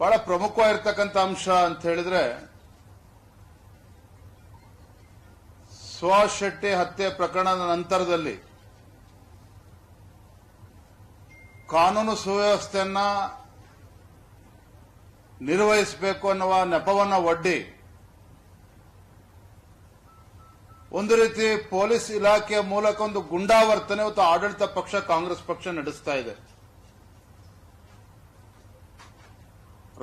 ಬಹಳ ಪ್ರಮುಖವಾಗಿರ್ತಕ್ಕಂಥ ಅಂಶ ಅಂತ ಹೇಳಿದ್ರೆ ಶೆಟ್ಟಿ ಹತ್ಯೆ ಪ್ರಕರಣದ ನಂತರದಲ್ಲಿ ಕಾನೂನು ಸುವ್ಯವಸ್ಥೆಯನ್ನ ನಿರ್ವಹಿಸಬೇಕು ಅನ್ನುವ ನೆಪವನ್ನ ಒಡ್ಡಿ ಒಂದು ರೀತಿ ಪೊಲೀಸ್ ಇಲಾಖೆಯ ಮೂಲಕ ಒಂದು ಗುಂಡಾವರ್ತನೆ ಮತ್ತು ಆಡಳಿತ ಪಕ್ಷ ಕಾಂಗ್ರೆಸ್ ಪಕ್ಷ ನಡೆಸ್ತಾ ಇದೆ.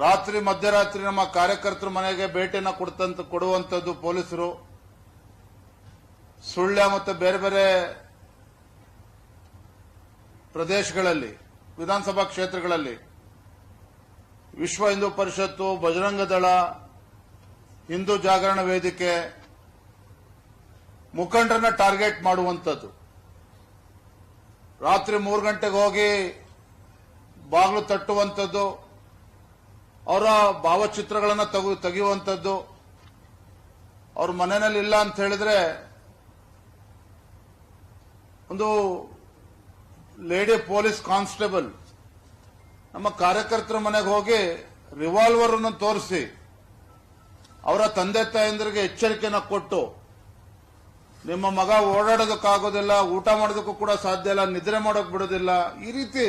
ರಾತ್ರಿ, ಮಧ್ಯರಾತ್ರಿ ನಮ್ಮ ಕಾರ್ಯಕರ್ತರ ಮನೆಗೆ ಭೇಟಿಯನ್ನು ಕೊಡ್ತಂತ, ಕೊಡುವಂತದ್ದು ಪೊಲೀಸರು. ಸುಳ್ಯ ಮತ್ತು ಬೇರೆ ಬೇರೆ ಪ್ರದೇಶಗಳಲ್ಲಿ, ವಿಧಾನಸಭಾ ಕ್ಷೇತ್ರಗಳಲ್ಲಿ, ವಿಶ್ವ ಹಿಂದೂ ಪರಿಷತ್ತು ಬಜರಂಗ ದಳ, ಹಿಂದೂ ಜಾಗರಣ ವೇದಿಕೆ ಮುಖಂಡರನ್ನ ಟಾರ್ಗೆಟ್ ಮಾಡುವಂಥದ್ದು ರಾತ್ರಿ ಮೂರು ಗಂಟೆಗೆ ಹೋಗಿ ಬಾಗಿಲು ತಟ್ಟುವಂಥದ್ದು ಅವರ ಭಾವಚಿತ್ರಗಳನ್ನು ತೆಗೆ ತೆಗೆಯುವಂಥದ್ದು. ಅವ್ರ ಮನೆಯಲ್ಲಿ ಇಲ್ಲ ಅಂತ ಹೇಳಿದ್ರೆ, ಒಂದು ಲೇಡಿ ಪೊಲೀಸ್ ಕಾನ್ಸ್ಟೇಬಲ್, ನಮ್ಮ ಕಾರ್ಯಕರ್ತರ ಮನೆಗೆ ಹೋಗಿ ರಿವಾಲ್ವರ್ ಅನ್ನು ತೋರಿಸಿ, ಅವರ ತಂದೆ ತಾಯಂದಿರಿಗೆ ಎಚ್ಚರಿಕೆಯನ್ನು ಕೊಟ್ಟು, ನಿಮ್ಮ ಮಗ ಓಡಾಡೋದಕ್ಕಾಗೋದಿಲ್ಲ, ಊಟ ಮಾಡೋದಕ್ಕೂ ಕೂಡ ಸಾಧ್ಯ ಇಲ್ಲ, ನಿದ್ರೆ ಮಾಡೋಕೆ ಬಿಡೋದಿಲ್ಲ, ಈ ರೀತಿ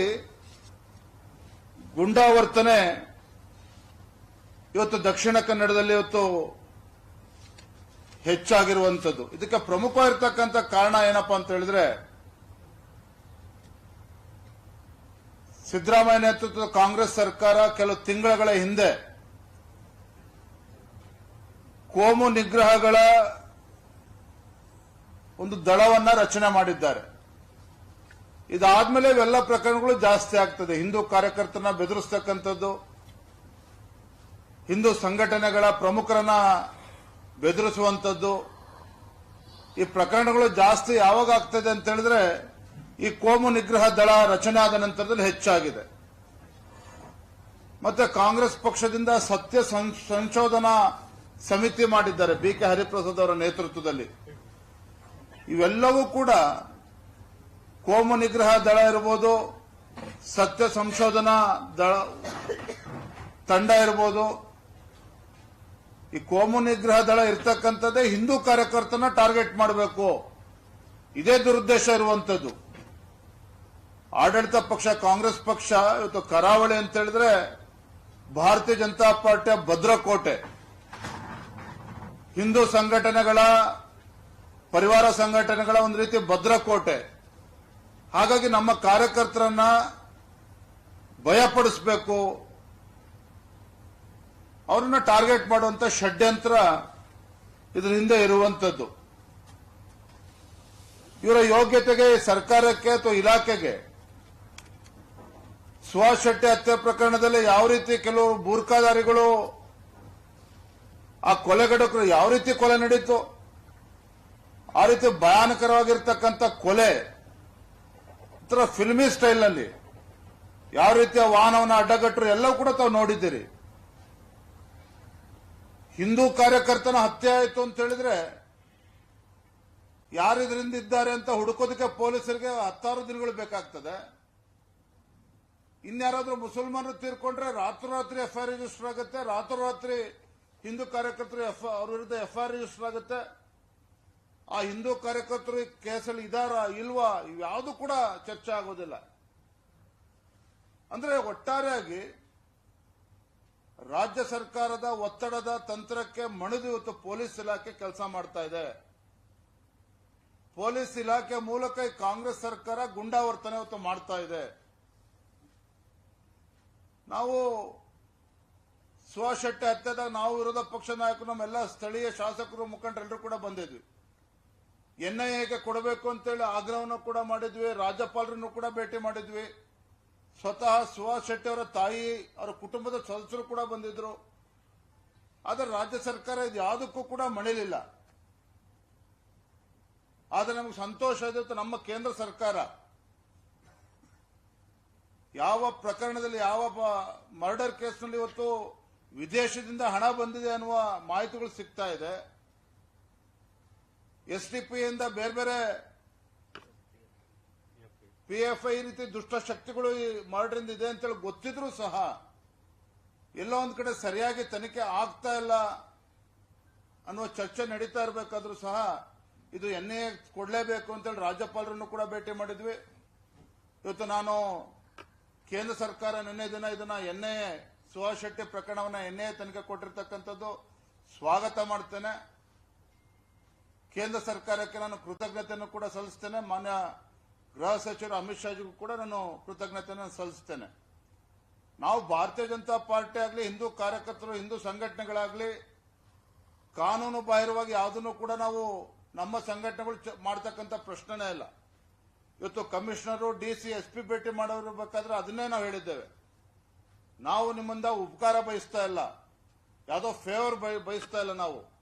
ಗುಂಡಾವರ್ತನೆ ಇವತ್ತು ದಕ್ಷಿಣ ಕನ್ನಡದಲ್ಲಿ ಇವತ್ತು ಹೆಚ್ಚಾಗಿರುವಂತದ್ದು ಇದಕ್ಕೆ ಪ್ರಮುಖವಾಗಿರ್ತಕ್ಕಂಥ ಕಾರಣ ಏನಪ್ಪಾ ಅಂತ ಹೇಳಿದ್ರೆ, ಸಿದ್ದರಾಮಯ್ಯ ನೇತೃತ್ವದ ಕಾಂಗ್ರೆಸ್ ಸರ್ಕಾರ ಕೆಲವು ತಿಂಗಳ ಹಿಂದೆ ಕೋಮು ನಿಗ್ರಹಗಳ ಒಂದು ದಳವನ್ನ ರಚನೆ ಮಾಡಿದ್ದಾರೆ. ಇದಾದ್ಮೇಲೆ ಇವೆಲ್ಲ ಪ್ರಕರಣಗಳು ಜಾಸ್ತಿ ಆಗ್ತದೆ. ಹಿಂದೂ ಕಾರ್ಯಕರ್ತರನ್ನ ಬೆದರಿಸ್ತಕ್ಕಂಥದ್ದು ಹಿಂದೂ ಸಂಘಟನೆಗಳ ಪ್ರಮುಖರನ್ನ ಬೆದರಿಸುವಂಥದ್ದು, ಈ ಪ್ರಕರಣಗಳು ಜಾಸ್ತಿ ಯಾವಾಗ ಆಗ್ತದೆ ಅಂತ ಹೇಳಿದ್ರೆ, ಈ ಕೋಮು ನಿಗ್ರಹ ದಳ ರಚನೆ ಆದ ನಂತರದಲ್ಲಿ ಹೆಚ್ಚಾಗಿದೆ. ಮತ್ತೆ ಕಾಂಗ್ರೆಸ್ ಪಕ್ಷದಿಂದ ಸತ್ಯ ಸಂಶೋಧನಾ ಸಮಿತಿ ಮಾಡಿದ್ದಾರೆ, ಬಿ ಕೆ ಹರಿಪ್ರಸಾದ್ ಅವರ ನೇತೃತ್ವದಲ್ಲಿ. ಇವೆಲ್ಲವೂ ಕೂಡ ಕೋಮು ನಿಗ್ರಹ ದಳ ಇರ್ಬೋದು, ಸತ್ಯ ಸಂಶೋಧನಾ ದಳ ತಂಡ ಇರ್ಬೋದು ಈ ಕೋಮು ನಿಗ್ರಹ ದಳ ಇರ್ತಕ್ಕಂಥದ್ದೇ ಹಿಂದೂ ಕಾರ್ಯಕರ್ತನ ಟಾರ್ಗೆಟ್ ಮಾಡಬೇಕು. ಇದೇ ದುರುದ್ದೇಶ ಇರುವಂತದ್ದು ಆಡಳಿತ ಪಕ್ಷ, ಕಾಂಗ್ರೆಸ್ ಪಕ್ಷ, ಇವತ್ತು ಕರಾವಳಿ ಅಂತ ಹೇಳಿದ್ರೆ ಭಾರತೀಯ ಜನತಾ ಪಾರ್ಟಿಯ ಭದ್ರಕೋಟೆ. ಹಿಂದೂ ಸಂಘಟನೆಗಳ, ಪರಿವಾರ ಸಂಘಟನೆಗಳ ಒಂದು ರೀತಿ ಭದ್ರಕೋಟೆ. ಹಾಗಾಗಿ ನಮ್ಮ ಕಾರ್ಯಕರ್ತರನ್ನ ಭಯಪಡಿಸಬೇಕು. ಅವ್ರನ್ನ ಟಾರ್ಗೆಟ್ ಮಾಡುವಂತ ಷಡ್ಯಂತ್ರ ಇದರ ಹಿಂದೆ ಇರುವಂತದ್ದು. ಇವರ ಯೋಗ್ಯತೆಗೆ, ಸರ್ಕಾರಕ್ಕೆ ಅಥವಾ ಇಲಾಖೆಗೆ ಶೆಟ್ಟಿ ಹತ್ಯೆ ಪ್ರಕರಣದಲ್ಲಿ ಯಾವ ರೀತಿ ಕೆಲವು ಬೂರ್ಖಾದಾರಿಗಳು ಆ ಕೊಲೆಗಡಕರು ಯಾವ ರೀತಿ ಕೊಲೆ ನಡೀತು, ಆ ರೀತಿ ಭಯಾನಕರವಾಗಿರ್ತಕ್ಕಂಥ ಕೊಲೆ ಫಿಲ್ಮಿ ಸ್ಟೈಲ್ನಲ್ಲಿ ಯಾವ ರೀತಿಯ ವಾಹನವನ್ನು ಅಡ್ಡಗಟ್ಟರು ಎಲ್ಲವೂ ಕೂಡ ತಾವು ನೋಡಿದ್ದೀರಿ. ಹಿಂದೂ ಕಾರ್ಯಕರ್ತನ ಹತ್ಯೆ ಆಯಿತು ಅಂತ ಹೇಳಿದ್ರೆ ಯಾರು ಇದರಿಂದ ಇದ್ದಾರೆ ಅಂತ ಹುಡುಕೋದಕ್ಕೆ ಪೊಲೀಸರಿಗೆ ಹತ್ತಾರು ದಿನಗಳು ಬೇಕಾಗ್ತದೆ. ಇನ್ಯಾರಾದ್ರೂ ಮುಸಲ್ಮಾನರು ತೀರ್ಕೊಂಡ್ರೆ ರಾತ್ರೋರಾತ್ರಿ ಎಫ್ಐಆರ್ ರಿಜಿಸ್ಟರ್ ಆಗುತ್ತೆ. ರಾತ್ರೋರಾತ್ರಿ ಹಿಂದೂ ಕಾರ್ಯಕರ್ತರು ಅವ್ರ ವಿರುದ್ಧ ಎಫ್ಐಆರ್ ರಿಜಿಸ್ಟರ್ ಆಗುತ್ತೆ. ಆ ಹಿಂದೂ ಕಾರ್ಯಕರ್ತರು ಕೇಸಲ್ಲಿ ಇದಾರ ಇಲ್ವಾ ಯಾವುದು ಕೂಡ ಚರ್ಚೆ ಆಗೋದಿಲ್ಲ. ಅಂದ್ರೆ ಒಟ್ಟಾರೆಯಾಗಿ ರಾಜ್ಯ ಸರ್ಕಾರದ ಒತ್ತಡದ ತಂತ್ರಕ್ಕೆ ಮಣಿದು ಇವತ್ತು ಪೊಲೀಸ್ ಇಲಾಖೆ ಕೆಲಸ ಮಾಡ್ತಾ ಇದೆ. ಪೊಲೀಸ್ ಇಲಾಖೆ ಮೂಲಕ ಕಾಂಗ್ರೆಸ್ ಸರ್ಕಾರ ಗುಂಡಾವರ್ತನೆ ಇವತ್ತು ಮಾಡ್ತಾ ಇದೆ. ನಾವು ಸುಹಾಶೆಟ್ಟಿ ಹತ್ಯೆದಾಗ ನಾವು ವಿರೋಧ ಪಕ್ಷ ನಾಯಕರು, ನಮ್ಮೆಲ್ಲ ಸ್ಥಳೀಯ ಶಾಸಕರು ಮುಖಂಡರೆಲ್ಲರೂ ಕೂಡ ಬಂದಿದ್ವಿ. ಎನ್ಐಎಗೆ ಕೊಡಬೇಕು ಅಂತೇಳಿ ಆಗ್ರಹವನ್ನು ಕೂಡ ಮಾಡಿದ್ವಿ, ರಾಜ್ಯಪಾಲರನ್ನು ಕೂಡ ಭೇಟಿ ಮಾಡಿದ್ವಿ. ಸ್ವತಃ ಸುಹಾಸ್ ಶೆಟ್ಟಿ ಅವರ ತಾಯಿ, ಅವರ ಕುಟುಂಬದ ಸದಸ್ಯರು ಕೂಡ ಬಂದಿದ್ರು. ಆದರೆ ರಾಜ್ಯ ಸರ್ಕಾರ ಇದು ಯಾವುದಕ್ಕೂ ಕೂಡ ಮಣಿಲಿಲ್ಲ. ಆದರೆ ನಮಗೆ ಸಂತೋಷ ಇದೆ ನಮ್ಮ ಕೇಂದ್ರ ಸರ್ಕಾರ. ಯಾವ ಪ್ರಕರಣದಲ್ಲಿ, ಯಾವ ಮರ್ಡರ್ ಕೇಸ್ನಲ್ಲಿ ಇವತ್ತು ವಿದೇಶದಿಂದ ಹಣ ಬಂದಿದೆ ಅನ್ನುವ ಮಾಹಿತಿಗಳು ಸಿಗ್ತಾ ಇದೆ. ಎಸ್ ಡಿ ಬೇರೆ ಬೇರೆ ಪಿ ಎಫ್ ಐ ರೀತಿ ದುಷ್ಟ ಶಕ್ತಿಗಳು ಈ ಮರ್ಡರ್ ಇದೆ ಅಂತೇಳಿ ಗೊತ್ತಿದ್ರು ಸಹ ಎಲ್ಲೋ ಒಂದ್ ಕಡೆ ಸರಿಯಾಗಿ ತನಿಖೆ ಆಗ್ತಾ ಇಲ್ಲ ಅನ್ನುವ ಚರ್ಚೆ ನಡೀತಾ ಇರಬೇಕಾದ್ರೂ ಸಹ ಇದು ಎನ್ ಎ ಕೊಡಲೇಬೇಕು ಅಂತೇಳಿ ರಾಜ್ಯಪಾಲರನ್ನು ಕೂಡ ಭೇಟಿ ಮಾಡಿದ್ವಿ. ಇವತ್ತು ನಾನು ಕೇಂದ್ರ ಸರ್ಕಾರ ನಿನ್ನೆ ದಿನ ಇದನ್ನ ಎನ್ ಐ ಸುಹಾಸ್ ಶೆಟ್ಟಿ ಪ್ರಕರಣವನ್ನ ಎನ್ ಐ ತನಿಖೆ ಕೊಟ್ಟಿರ್ತಕ್ಕಂಥದ್ದು ಸ್ವಾಗತ ಮಾಡ್ತೇನೆ. ಕೇಂದ್ರ ಸರ್ಕಾರಕ್ಕೆ ನಾನು ಕೃತಜ್ಞತೆಯನ್ನು ಕೂಡ ಸಲ್ಲಿಸ್ತೇನೆ. ಮಾನ್ಯ ಗೃಹ ಸಚಿವರು ಅಮಿತ್ ಶಾಜಿಗೂ ಕೂಡ ನಾನು ಕೃತಜ್ಞತೆಯನ್ನು ಸಲ್ಲಿಸ್ತೇನೆ. ನಾವು ಭಾರತೀಯ ಜನತಾ ಪಾರ್ಟಿ ಆಗಲಿ, ಹಿಂದೂ ಕಾರ್ಯಕರ್ತರು, ಹಿಂದೂ ಸಂಘಟನೆಗಳಾಗಲಿ, ಕಾನೂನು ಬಾಹಿರವಾಗಿ ಯಾವುದನ್ನು ಕೂಡ ನಾವು ನಮ್ಮ ಸಂಘಟನೆಗಳು ಮಾಡ್ತಕ್ಕಂಥ ಪ್ರಶ್ನೆನೇ ಇಲ್ಲ. ಇವತ್ತು commissioner, D C, S P ಭೇಟಿ ಮಾಡೋರ್ಬೇಕಾದ್ರೆ ಅದನ್ನೇ ನಾವು ಹೇಳಿದ್ದೇವೆ. ನಾವು ನಿಮ್ಮಿಂದ ಉಪಕಾರ ಬಯಸ್ತಾ ಇಲ್ಲ. ಯಾವುದೋ ಫೇವರ್ ಬಯಸ್ತಾ ಇಲ್ಲ ನಾವು.